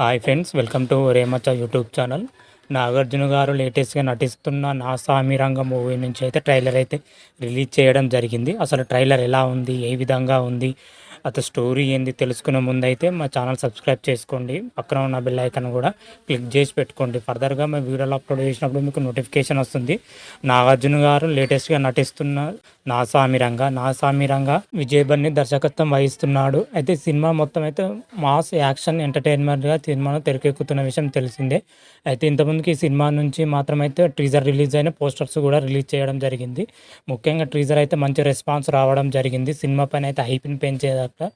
Hi friends welcome to రేమచ్చ YouTube channel. Nagarjuna garu లేటెస్ట్గా నటిస్తున్న నా సామి రంగ మూవీ నుంచి అయితే ట్రైలర్ అయితే రిలీజ్ చేయడం జరిగింది. అసలు ట్రైలర్ ఎలా ఉంది? ఏ విధంగా ఉంది? అతని స్టోరీ ఏంది తెలుసుకునే ముందు అయితే మా ఛానల్ సబ్స్క్రైబ్ చేసుకోండి. పక్కన ఉన్న బెల్ ఐకాన్ కూడా క్లిక్ చేసి పెట్టుకోండి. ఫర్దర్గా మేము వీడియోలు అప్లోడ్ చేసినప్పుడు మీకు నోటిఫికేషన్ వస్తుంది. నాగార్జున గారు లేటెస్ట్గా నటిస్తున్న నా సామిరంగా నా సామిరంగా విజయ్ బన్ని దర్శకత్వం వహిస్తున్నాడు. అయితే సినిమా మొత్తం అయితే మాస్ యాక్షన్ ఎంటర్టైన్మెంట్గా సినిమాను తెరకెక్కుతున్న విషయం తెలిసిందే. అయితే ఇంతకుముందుకి ఈ సినిమా నుంచి మాత్రం అయితే టీజర్ రిలీజ్ అయిన పోస్టర్స్ కూడా రిలీజ్ చేయడం జరిగింది. ముఖ్యంగా టీజర్ అయితే మంచి రెస్పాన్స్ రావడం జరిగింది. సినిమా పైన అయితే హైప్ని పెంచేదాకా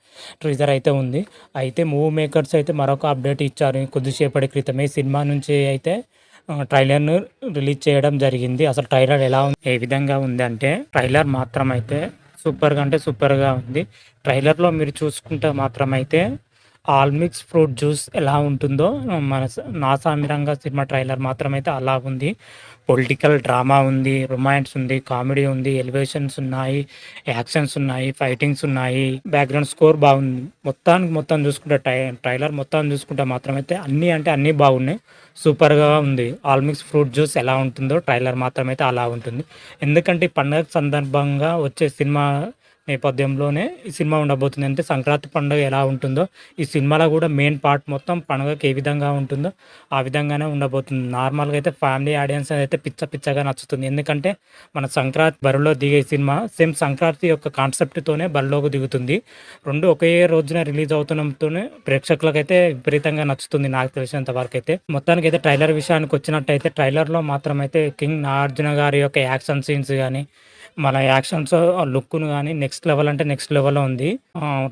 ట్రీజర్ అయితే ఉంది. అయితే మూవీ మేకర్స్ అయితే మరొక అప్డేట్ ఇచ్చారు. కొద్దిసేపటి క్రితమే సినిమా నుంచి అయితే ట్రైలర్ను రిలీజ్ చేయడం జరిగింది. అసలు ట్రైలర్ ఎలా ఉంది? ఏ విధంగా ఉంది అంటే ట్రైలర్ మాత్రం అయితే సూపర్గా అంటే సూపర్గా ఉంది. ట్రైలర్లో మీరు చూసుకుంటే మాత్రం అయితే ఆల్మిక్స్ ఫ్రూట్ జ్యూస్ ఎలా ఉంటుందో మన నాసామిరంగా సినిమా ట్రైలర్ మాత్రం అయితే అలా ఉంది పొలిటికల్ డ్రామా ఉంది రొమాన్స్ ఉంది కామెడీ ఉంది ఎలివేషన్స్ ఉన్నాయి యాక్షన్స్ ఉన్నాయి ఫైటింగ్స్ ఉన్నాయి బ్యాక్గ్రౌండ్ స్కోర్ బాగుంది. మొత్తానికి మొత్తం చూసుకుంటే ట్రై ట్రైలర్ మొత్తం చూసుకుంటే మాత్రం అయితే అన్నీ అంటే అన్నీ బాగున్నాయి. సూపర్గా ఉంది. ఆల్మిక్స్ ఫ్రూట్ జ్యూస్ ఎలా ఉంటుందో ట్రైలర్ మాత్రమైతే అలా ఉంటుంది. ఎందుకంటే పండగ సందర్భంగా వచ్చే సినిమా నేపథ్యంలోనే ఈ సినిమా ఉండబోతుంది. అంటే సంక్రాంతి పండుగ ఎలా ఉంటుందో ఈ సినిమాలో కూడా మెయిన్ పార్ట్ మొత్తం పండుగకి ఏ విధంగా ఉంటుందో ఆ విధంగానే ఉండబోతుంది. నార్మల్గా అయితే ఫ్యామిలీ ఆడియన్స్ అయితే పిచ్చ పిచ్చగా నచ్చుతుంది. ఎందుకంటే మన సంక్రాంతి బరిలో దిగే సినిమా సేమ్ సంక్రాంతి యొక్క కాన్సెప్ట్తోనే బరిలోకి దిగుతుంది. రెండు ఒకే రోజున రిలీజ్ అవుతున్నంతోనే ప్రేక్షకులకైతే విపరీతంగా నచ్చుతుంది నాకు తెలిసినంత వరకు అయితే. మొత్తానికి అయితే ట్రైలర్ విషయానికి వచ్చినట్టయితే ట్రైలర్లో మాత్రం అయితే కింగ్ నాగార్జున గారి యొక్క యాక్షన్ సీన్స్ కానీ మన యాక్షన్స్ లుక్ను కానీ నెక్స్ట్ లెవెల్ అంటే నెక్స్ట్ లెవెల్లో ఉంది.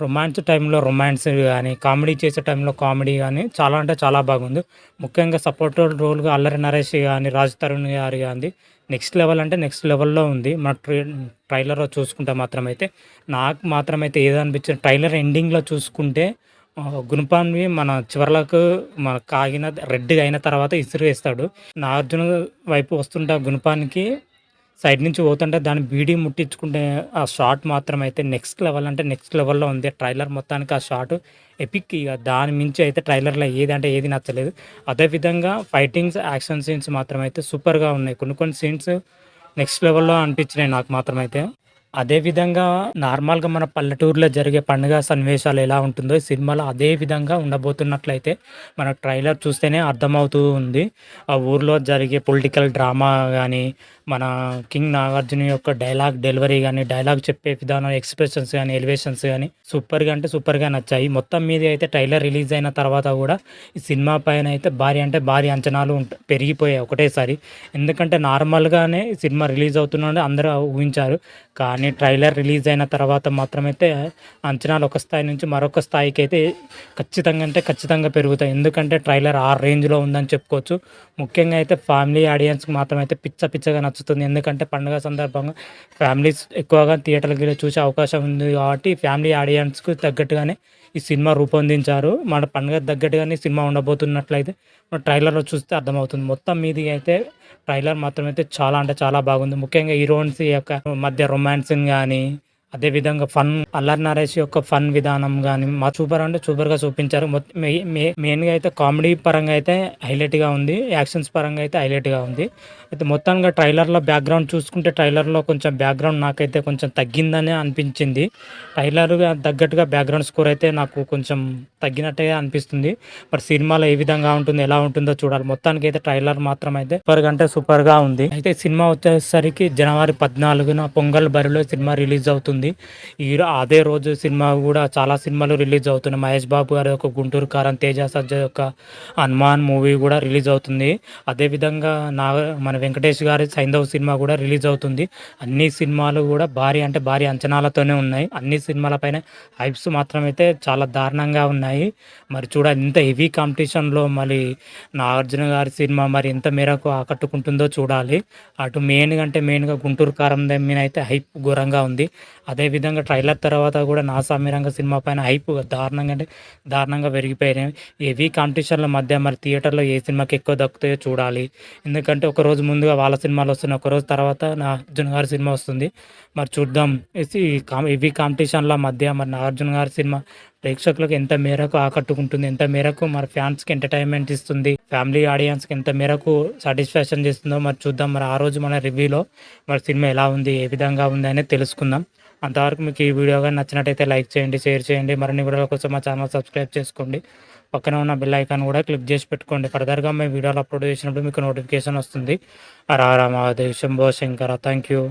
రొమాన్స్ టైంలో రొమాన్స్ కానీ కామెడీ చేసే టైంలో కామెడీ కానీ చాలా అంటే చాలా బాగుంది. ముఖ్యంగా సపోర్ట్ రోల్గా అల్లరి నరేష్ కానీ రాజ్ తరుణ్ గారి కానీ నెక్స్ట్ లెవెల్ అంటే నెక్స్ట్ లెవెల్లో ఉంది. మన ట్రై ట్రైలర్లో చూసుకుంటే మాత్రం అయితే నాకు మాత్రమైతే ఏదనిపించింది ట్రైలర్ ఎండింగ్లో చూసుకుంటే గుణపాన్వి మన చివరలకు మన కాగిన రెడ్గా అయిన తర్వాత ఇసురు వేస్తాడు. నాగార్జున వైపు వస్తుంటే గుణపానికి సైడ్ నుంచి పోతుంటే దాన్ని బీడీ ముట్టించుకుంటే ఆ షాట్ మాత్రం అయితే నెక్స్ట్ లెవెల్ అంటే నెక్స్ట్ లెవెల్లో ఉంది. ట్రైలర్ మొత్తానికి ఆ షాట్ ఎపిక్ ఇక దాని మించి అయితే ట్రైలర్లో ఏది అంటే ఏది నచ్చలేదు. అదేవిధంగా ఫైటింగ్స్ యాక్షన్ సీన్స్ మాత్రం అయితే సూపర్గా ఉన్నాయి. కొన్ని కొన్ని సీన్స్ నెక్స్ట్ లెవెల్లో అనిపించినాయి నాకు మాత్రం అయితే అదేవిధంగా నార్మల్గా మన పల్లెటూరులో జరిగే పండుగ సన్నివేశాలు ఎలా ఉంటుందో ఈ సినిమాలో అదే విధంగా ఉండబోతున్నట్లయితే మన ట్రైలర్ చూస్తేనే అర్థమవుతూ ఉంది. ఆ ఊర్లో జరిగే పొలిటికల్ డ్రామా కానీ మన కింగ్ నాగార్జున యొక్క డైలాగ్ డెలివరీ కానీ డైలాగ్ చెప్పే విధానం ఎక్స్ప్రెషన్స్ కానీ ఎలివేషన్స్ కానీ సూపర్గా అంటే సూపర్గా నచ్చాయి. మొత్తం మీద అయితే ట్రైలర్ రిలీజ్ అయిన తర్వాత కూడా ఈ సినిమా పైన అయితే భారీ అంటే భారీ అంచనాలు పెరిగిపోయాయి ఒకటేసారి. ఎందుకంటే నార్మల్గానే సినిమా రిలీజ్ అవుతున్నా అందరూ ఊహించారు. కానీ ట్రైలర్ రిలీజ్ అయిన తర్వాత మాత్రమైతే అంచనాలు ఒక స్థాయి నుంచి మరొక స్థాయికి అయితే ఖచ్చితంగా అంటే ఖచ్చితంగా పెరుగుతాయి. ఎందుకంటే ట్రైలర్ ఆ రేంజ్లో ఉందని చెప్పుకోవచ్చు. ముఖ్యంగా అయితే ఫ్యామిలీ ఆడియన్స్కి మాత్రం అయితే పిచ్చ పిచ్చగా నచ్చుతుంది. ఎందుకంటే పండుగ సందర్భంగా ఫ్యామిలీస్ ఎక్కువగా థియేటర్కి వెళ్ళి చూసే అవకాశం ఉంది కాబట్టి ఫ్యామిలీ ఆడియన్స్కు తగ్గట్టుగానే ఈ సినిమా రూపొందించారు. మన పండుగ తగ్గట్టుగానే సినిమా ఉండబోతున్నట్లయితే మన ట్రైలర్లో చూస్తే అర్థమవుతుంది. మొత్తం మీది అయితే ట్రైలర్ మాత్రం అయితే చాలా అంటే చాలా బాగుంది. ముఖ్యంగా హీరోయిన్స్ యొక్క మధ్య రొమాన్సింగ్ కానీ అదేవిధంగా ఫన్ అల్లర్ నరేష్ యొక్క ఫన్ విధానం కానీ మా సూపర్ అంటే సూపర్గా చూపించారు. మొత్తం మెయిన్గా అయితే కామెడీ పరంగా అయితే హైలైట్గా ఉంది యాక్షన్స్ పరంగా అయితే హైలైట్గా ఉంది. అయితే మొత్తంగా ట్రైలర్లో బ్యాక్గ్రౌండ్ చూసుకుంటే ట్రైలర్లో కొంచెం బ్యాక్గ్రౌండ్ నాకైతే కొంచెం తగ్గిందని అనిపించింది. ట్రైలర్గా తగ్గట్టుగా బ్యాక్గ్రౌండ్ స్కోర్ అయితే నాకు కొంచెం తగ్గినట్టే అనిపిస్తుంది. మరి సినిమాలో ఏ విధంగా ఉంటుంది ఎలా ఉంటుందో చూడాలి. మొత్తానికి అయితే ట్రైలర్ మాత్రం అయితే సూపర్ అంటే సూపర్గా ఉంది. అయితే సినిమా వచ్చేసరికి జనవరి పద్నాలుగున పొంగల్ బరిలో సినిమా రిలీజ్ అవుతుంది. ఈ అదే రోజు సినిమా కూడా చాలా సినిమాలు రిలీజ్ అవుతున్నాయి. మహేష్ బాబు గారి యొక్క గుంటూరు కారం తేజ సజ్జ యొక్క హనుమాన్ మూవీ కూడా రిలీజ్ అవుతుంది. అదే విధంగా నా మన వెంకటేష్ గారి సైంధవ్ సినిమా కూడా రిలీజ్ అవుతుంది. అన్ని సినిమాలు కూడా భారీ అంటే భారీ అంచనాలతోనే ఉన్నాయి. అన్ని సినిమాలపైన హైప్స్ మాత్రం అయితే చాలా దారుణంగా ఉన్నాయి. మరి చూడాలి ఇంత హెవీ కాంపిటీషన్లో మరి నాగార్జున గారి సినిమా మరి ఎంత మేరకు ఆకట్టుకుంటుందో చూడాలి. అటు మెయిన్గా అంటే మెయిన్గా గుంటూరు కారం మీద అయితే హైప్ ఘోరంగా ఉంది. అదేవిధంగా ట్రైలర్ తర్వాత కూడా నా సమీరంగ సినిమా పైన హైప్ దారుణంగా అంటే దారుణంగా పెరిగిపోయినాయి. హెవీ కాంపిటీషన్ల మధ్య మరి థియేటర్లో ఏ సినిమాకి ఎక్కువ దక్కుతాయో చూడాలి. ఎందుకంటే ఒక రోజు ముందుగా వాళ్ళ సినిమాలు వస్తున్నాయి ఒక రోజు తర్వాత నా అర్జున్ గారి సినిమా వస్తుంది. మరి చూద్దాం. ఇవి హెవీ కాంపిటీషన్ల మధ్య మరి నాగార్జున గారి సినిమా ప్రేక్షకులకు ఎంత మేరకు ఆకట్టుకుంటుంది ఎంత మేరకు మరి ఫ్యాన్స్కి ఎంటర్టైన్మెంట్ ఇస్తుంది ఫ్యామిలీ ఆడియన్స్కి ఎంత మేరకు సాటిస్ఫాక్షన్ చేస్తుందో మరి చూద్దాం. మరి ఆ రోజు మన రివ్యూలో మరి సినిమా ఎలా ఉంది ఏ విధంగా ఉంది అనేది తెలుసుకుందాం. అంతవరకు మీకు ఈ వీడియో కానీ నచ్చినట్టయితే లైక్ చేయండి షేర్ చేయండి. మరిన్ని వీడియోల కోసం మా ఛానల్ సబ్స్క్రైబ్ చేసుకోండి. పక్కన ఉన్న బెల్ ఐకాన్ కూడా క్లిక్ చేసి పెట్టుకోండి. ఫర్దర్గా మేము వీడియోలు అప్లోడ్ చేసినప్పుడు మీకు నోటిఫికేషన్ వస్తుంది. రారా మహాదేవ్ శంభో శంకర థ్యాంక్ యూ